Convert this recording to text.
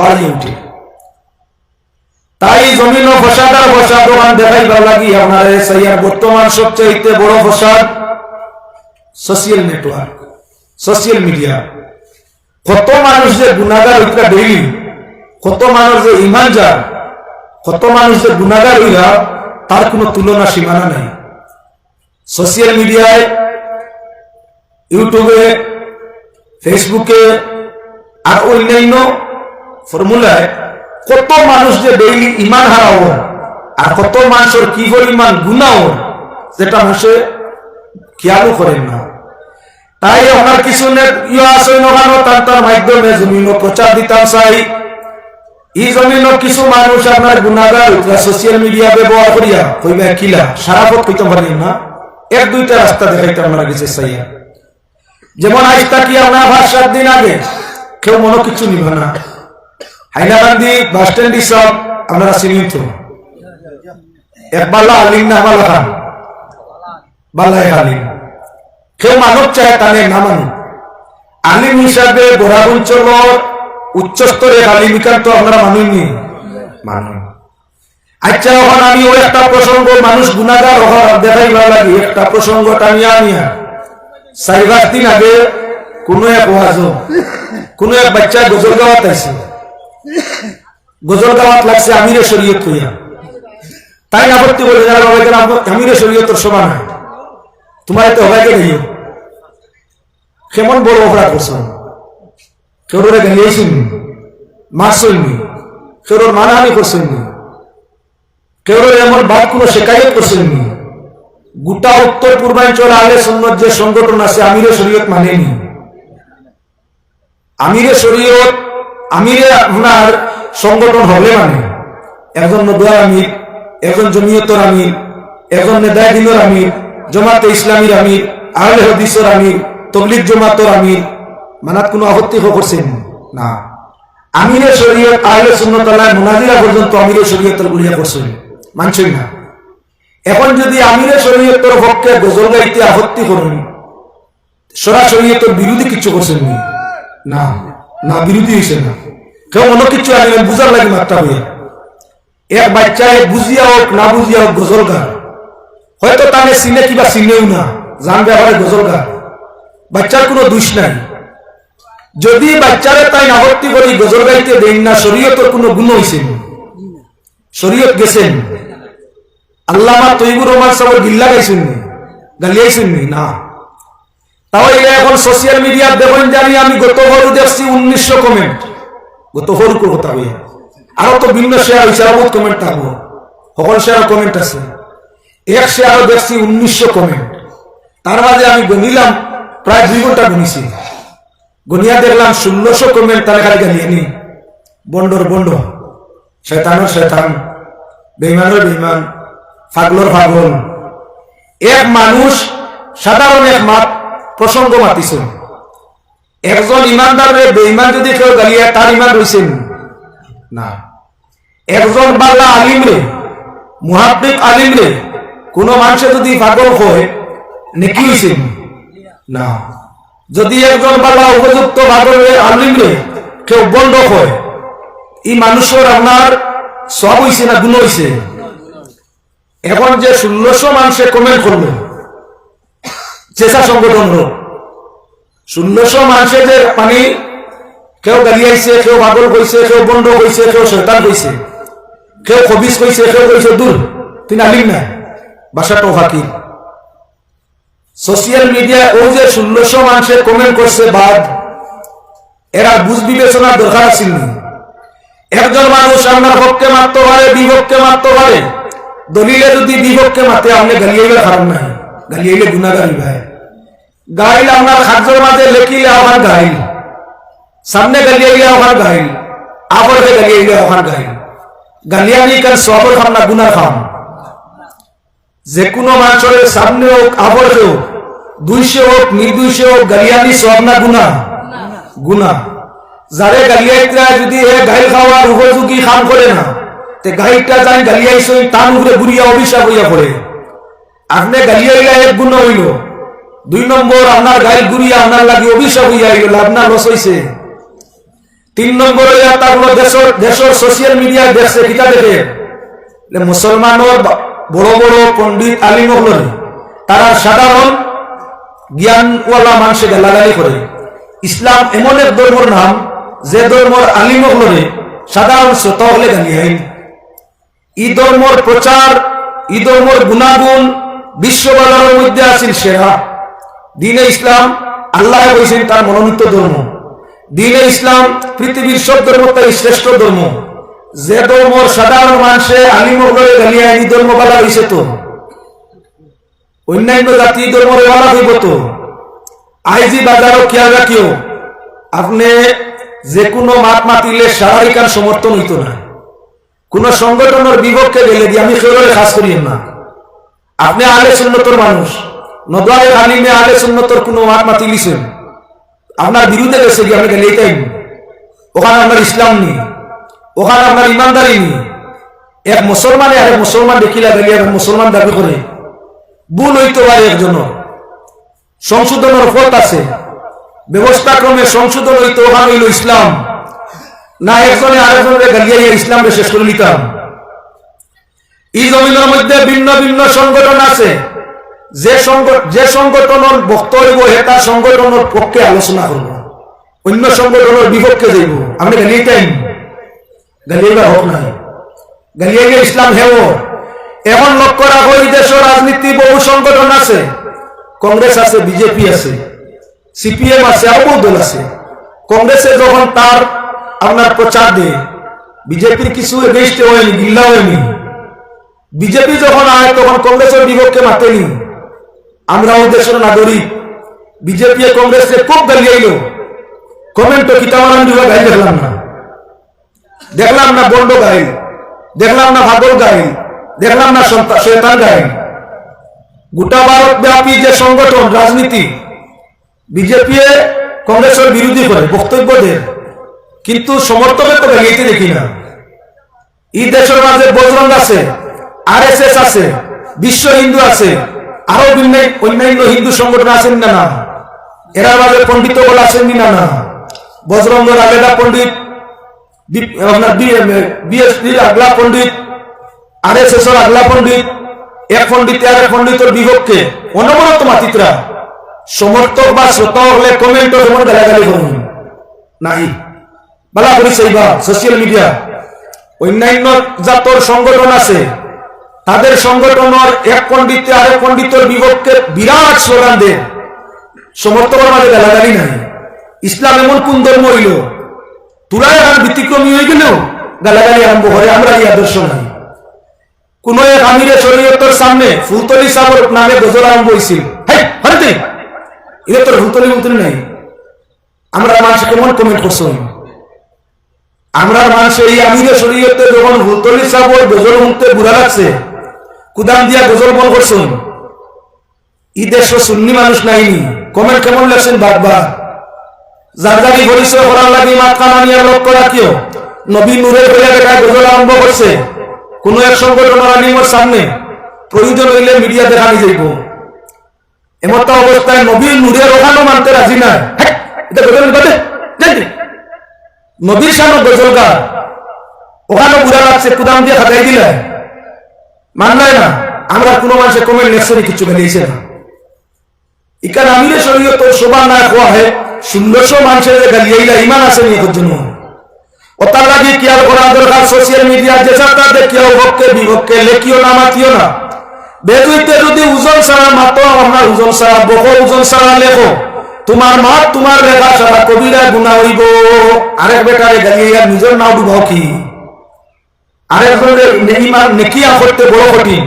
বাড়িয়ে উঠে। তাই জমিন ও ফসাদ আর ফসাদ ওখান দেখাইবার লাগি আপনার সাইয়ার বর্তমান সবচেয়ে বড় ফসাদ সোশিয়াল নেটওয়ার্ক সোশিয়াল মিডিয়া কত মানুষ যে গুণাগার হইতা ডেইলি কত মানুষ যে ইমান যার কত মানুষ যে গুণাগার হইয়া তার কোনো তুলনা সীমানা নাই। সোশিয়াল মিডিয়ায় ইউটিউবে ফেসবুকে আর অন্যান্য ফর্মুলায় কত মানুষ যে ডেইলি ইমান হারাও, আর কত মানুষের কি পরিমাণ গুণাও যেটা মানুষে খেয়ালও করেন না। তাই আপনার কিছু মাধ্যমে জমিন প্রচার দিতাম চাই। এই জমিন কিছু মানুষ আপনার গুণাগার সোশিয়াল মিডিয়া ব্যবহার করিয়া, কইবা, কিলা, সারা পথ কইতে পারি না। এক, দুইটা রাস্তা দেখাইতে আমরা গেছে চাইয়া যেমন আজ তাকি আমরা ভাত সাত দিন আগে, কেউ মনে কিছু নিব না। হাইলাকান্দি বাস স্ট্যান্ড সব আপনারা চিনিত একবাল্লা আলিম না বালা খান। বাল্লাই আলিম। কেউ মানব চায় তাহলে না মানু আলিম হিসাবে বড়া অঞ্চল উচ্চ স্তরের আলিম ইকান তো আপনারা মানুষনি মানুষ আচ্ছা এখন আমি ওই একটা প্রসঙ্গ, মানুষ গুণাগার হওয়ার দেখাইবার লাগে। একটা প্রসঙ্গ টানিয়া আনিয়া। চারি পাঁচ দিন আগে কোনো এক ওয়াজ কোনো এক বাচ্চা গজল গাওয়াত আইছে গজল গাওয়াত লাগছে আমিরে শরীয়ত কইয়া তাই আপত্তি বলে যারা বাবা এখানে আমিরে শরীয়তর সমান হয় তোমার এত হবাইকে নেই কেমন বড় অপরাধ করছেন কেউ গালিয়েছেন মারছেননি কেউ মানহানি করছেননি কেউ এমন বাদ কোনো শেখায়ত করছেননি গোটা উত্তর পূর্বাঞ্চল আলে সন্ন্যত যে সংগঠন আছে, আমিরে শরীয়ত মানেনি। আমিরে শরীয়ত আমিরে আপনার সংগঠন হলে মানে একজন নদুয়ার আমির একজন জমিয়তর আমির একজন নেদায়দিনের আমির জমাতে ইসলামীর আমির আহলে হদিসর আমির তবলিক জমাতর আমির মানাত কোনো আপত্তি করছেন না। আমিরে শরীয়ত, আহলে সুন্নতাল্লাহ মোনাজিরা পর্যন্ত আমিরে শরীয়তের গুলিয়া করছেন মানছেন না। এখন যদি আমিরে শরীয়তের পক্ষে গজল গাইতে আপত্তি করুন সরাসরিয়তের বিরোধী কিছু করছেন নি? না বিরোধী হয়েছে না। কেউ অন্য কিছু আনলেন বুঝার লাগে মাত্রা হইয়া এক বাচ্চায় বুঝিয়া হোক, না বুঝিয়া হোক, গজল গান হয়তো তাহলে চিনে কিবা চিনেও না জান ব্যাপারে গজল গান বাচ্চার কোনো দোষ নাই। যদি বাচ্চারে তাই আপত্তি করি, গজল গাইতে দেন না, শরীয়তের কোনো গুণ হয়েছে শরীয়ত গেছেন আল্লামা তৈবুর রহমান সাহেব গিল্লা গাইছেন গালিয়াইছেন নি। এটা এখন সোশিয়াল মিডিয়া দেখুন জানি আমি গত হরু দেখছি উনিশশো কমেন্ট গত হরু কথা হইয়া আরও তো ভিন্ন শেয়ার হয়েছে আরও কমেন্ট থাকব। সকল শেয়ার কমেন্ট আছে। এক শেয়ারও দেখছি উনিশশো কমেন্ট তার মাঝে আমি গনিলাম, প্রায় দুই ঘণ্টা গনিছি। গনিয়া দেখলাম ষোলোশো কমেন্ট তারা খালি গালিয়ে নি। বন্ডর বন্ড। শেতানোর শেতান বেইমানের বেইমান ফাগলোর ফাগল এক মানুষ, সাধারণ এক মাত প্রসঙ্গ মাতিছেন একজন ইমানদারের বেইমান যদি কেউ গালিয়া তার ইমান রয়েছেন না। একজন বাংলা আলিম রে মুহাব্বিক আলিম রে কোন মানুষে যদি পাগল হয়, নেকি হয়েছেন না। যদি একজন বাংলা উপযুক্ত পাগলের আলিম রে কেউ বন্ধ হয় এই মানুষের আপনার সব হয়েছে না গুণ হয়েছে এখন যে ষোলোশো মানুষে কমেন্ট করল চেষা সংগঠন হোক ষোলোশো মানুষে যে মানে কেউ গালিয়াইছে, কেউ পাগল কইছে, কেউ বন্ধ কইছে, কেউ শৈতান কইছে, কেউ খবিস কইছে, কেউ কইছে, দূর, তিনি আলিম না, বাসাটা ফাঁকি সোশিয়াল মিডিয়া ও যে ষোলোশো মানুষে কমেন্ট করছে বাদ, এরা বুঝ বিবেচনার দরকার ছিল একজন মানুষ আপনার পক্ষে মারতে পারে বিভক্ষে মারতে পারে, দলিলে যদি বিভক্ষে মাতে আপনি গালিয়াইলে খারাপ নাই, গালিয়াইলে গুণাগারি ভাই গাইল আপনার খাদ্যর মাঝে লেখিলে আমার গাইল। সামনে গালিয়াইলে আমার গাইল। আবরকে গালিয়াইলে আমার গাইল। গালিয়ানি কার সবর খাম না গুনার খাম? যে কোনো মানুষের সামনে হোক আবরকে হোক, দুইশে হোক নির্দুইশে হোক গালিয়ানি সব না গুনা গুনা যারে গালিয়াইতরা যদি হে গাইল খাওয়ার উপযোগী খাম করে না, তে গাইলটা যাই গালিয়াইছে, তার উপরে গুড়িয়া অভিশাপ হইয়া পড়ে। আপনি গালিয়াইলা এক গুণ হইল। দুই নম্বর, আপনার গাইল গুড়িয়া আপনার লাগে অভিশাপ হইয়া হইল আপনার লস হইছে। তিন নম্বর হইয়া তাগুলো দেশের দেশের সোশিয়াল মিডিয়ায় দেখছে, কিতা দেখে? মুসলমানের বড় বড় পণ্ডিত আলিম তারা সাধারণ জ্ঞানওয়ালা মানুষে গালাগালি করে। ইসলাম এমন এক ধর্মর নাম, যে ধর্মর আলিম হলে সাধারণ শ্রোতা হলে গালি আইন। ই ধর্মর প্রচার, ই ধর্মর গুণাগুণ বিশ্ববাজারের মধ্যে আছিল সেরা। দিনে ইসলাম, আল্লাহ বলছেন তার মনোনীত ধর্ম। দিনে ইসলাম, পৃথিবীর সব ধর্ম তাই শ্রেষ্ঠ ধর্ম। যে ধর্মর সাধারণ মানুষে আলিম করে গালিয়া এই ধর্ম বলা হয়েছে তো। অন্যান্য জাতি ধর্মের বালা হইব তো আইজি বাজারও খেয়াল রাখিও, আপনি যে কোনো মাত মাতিলে শারীরিক আর সমর্থন হইতো না। কোন সংগঠনের বিপক্ষে গেলে দিয়ে আমি সেগুলো কাজ করি না। আপনি আলে সুন্নতর মানুষ। সুন্নতর কোনো বিরুদ্ধে ইসলাম এক মুসলমানে মুসলমান দেখিলা এক মুসলমান দাবি করে। ভুল হইতে পারে একজন সংশোধনের পথ আছে। ব্যবস্থা ক্রমে সংশোধন হইতে ওখানে হইল ইসলাম। না একজনে আরেকজনের গালিয়াইয়া ইসলামকে শেষ করে নিতাম। এই জমিনের মধ্যে ভিন্ন ভিন্ন সংগঠন আছে। যে যে সংগঠনের বক্তব্য এটা সংগঠনের পক্ষে আলোচনা করব অন্য সংগঠনের বিপক্ষে যাইব আপনি গালিয়াইতেন গালিয়াইবা হোক নাই। গালিয়াইলে ইসলাম হেও এখন লক্ষ্য রাখো এই দেশের রাজনীতি বহু সংগঠন আছে। কংগ্রেস আছে, বিজেপি আছে সিপিএম আছে আরও বহু দল আছে। কংগ্রেসে যখন তার আপনার প্রচার দেয় বিজেপির কিছু এগেইস্টে হয়নি গিল্লা হয়নি বিজেপি যখন আয় তখন কংগ্রেসের বিপক্ষে মাতেনি। আমরাও দেশের নাগরিক। বিজেপি কংগ্রেসে খুব গালিয়াইল কমেন্ট কিতাবান গাই দেখলাম না। দেখলাম না বন্ড গাইল দেখলাম না ভাগল গাইল দেখলাম না শয়তান গাইল গোটা ভারত ব্যাপী যে সংগঠন, রাজনীতি, বিজেপি কংগ্রেসের বিরোধী করে, বক্তব্য দেয়। কিন্তু সমর্থকের তো গালিয়েতে দেখি না। এই দেশের মাঝে বজরঙ্গ আছে আর আছে, বিশ্ব হিন্দু আছে আরও অন্যান্য হিন্দু সংগঠন আছেন না না? এরা মাঝে পণ্ডিত বলে আছেন না না বজরঙ্গ আলেদা পণ্ডিত আপনার আগলা পণ্ডিত, আর এস এস আগলা পণ্ডিত, এক পণ্ডিত, আর এক পণ্ডিতের বিপক্ষে অনবরত মাতিত্রা। সমর্থক বা শ্রোতা হলে কমেন্ট যেমন নাই বালা করি সেইবা সোশ্যাল মিডিয়া অন্যান্য জাতর সংগঠন আছে। তাদের সংগঠনের এক পণ্ডিত আরেক পণ্ডিতের বিপক্ষে বিরাট স্লোগান দেন। সমর্থকের গালাগালি নাই। ইসলাম এমন কোন ধর্ম হইল? তুলাই এখন ব্যতিক্রমী হয়ে গেলেও গালাগালি আরম্ভ করে আমরা এই আদর্শ নাই। কোন এক আমিরে শরীয়তের সামনে ফুলতলি সাগর নামে গজল আরম্ভ হয়েছিল হ্যাঁ এটা তোর ফুলতলি ফুলতলি নাই। আমরা মানুষ কেমন কমেন্ট করছ? আমরা মানুষ এই আমিরে শরীয়তে যখন ফুলতলি সাগর গজল মুক্তে বুড়া লাগছে কুদাম দিয়া গজল বল করছেন। ই দেশ সুন্নি মানুষ নাইনি কমেন্ট কেমন লাগছেন বারবার জারদারি পরিচয় করার লাগে মাত্রা মানিয়া লক্ষ্য রাখিও নবী নূরের হইয়া দেখা গজল আরম্ভ করছে কোন এক সংগঠন আলিমের সামনে প্রয়োজন হইলে মিডিয়া দেখানি যাইব এমতো অবস্থায় নবী নূরের ওখানেও মানতে রাজি না এটা গজল বাদে। নবীর সামনে গজল গা ওখানে বুড়া লাগছে কুদাম দিয়ে খাতাই দিলে। মানলাই না। আমরা কোনো মানুষের কমেন্ট নেক্সরি কিছু বেরিয়েছে না। ইকান আমিরে শরীয়ত শোভা না খোয়া হে ষোলোশো মানুষের গালিয়াইলা ইমান আছে নি এর জন্য ওতার লাগে কি আর করা দরকার? সোশ্যাল মিডিয়া যে সাথে দেখিও পক্ষে বিপক্ষে লেখিও না, মাতিও না। বেদুইতে যদি ওজন ছাড়া মাতো আপনার ওজন ছাড়া বকো ওজন ছাড়া লেখো। তোমার মাত, তোমার লেখা ছাড়া কবিরা গুণা হইব। আরেক বেটারে গালিয়া নিজের নাও ডুবাও কি? আরেকজনের নেকিয়া করতে বড় কঠিন।